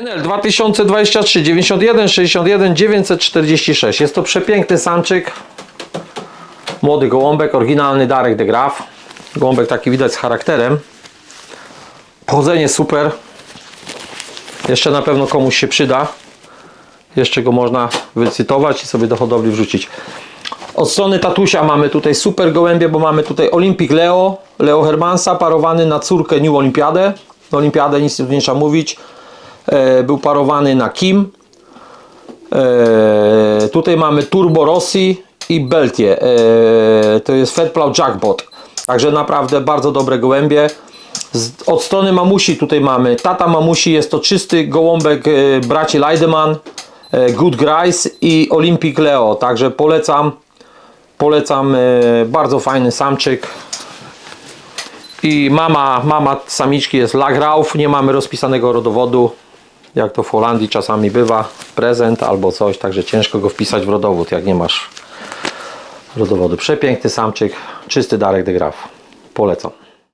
NL 2023 91 61 946. Jest to przepiękny samczyk. Młody gołąbek, oryginalny Darek de Graaf. Gołąbek taki widać z charakterem. Pochodzenie super. Jeszcze na pewno komuś się przyda. Jeszcze go można wycytować i sobie do hodowli wrzucić. Od strony tatusia mamy tutaj super gołębie, bo mamy tutaj Olympic Leo, Leo Hermansa, parowany na córkę New Olimpiadę. Olimpiadę nic nie trzeba mówić. E, był parowany na Kim. E, tutaj mamy Turbo Rossi i Beltie. E, to jest Fedplow Jackpot. Także naprawdę bardzo dobre gołębie. Od strony mamusi tutaj mamy. Tata mamusi jest to czysty gołąbek braci Leideman, Good Grice i Olympic Leo. Także polecam. Polecam. Bardzo fajny samczyk. I mama, mama samiczki jest Lagrauf. Nie mamy rozpisanego rodowodu. Jak to w Holandii czasami bywa. Prezent albo coś. Także ciężko go wpisać w rodowód, jak nie masz rodowodu. Przepiękny samczyk. Czysty Darek de Graaf. Polecam.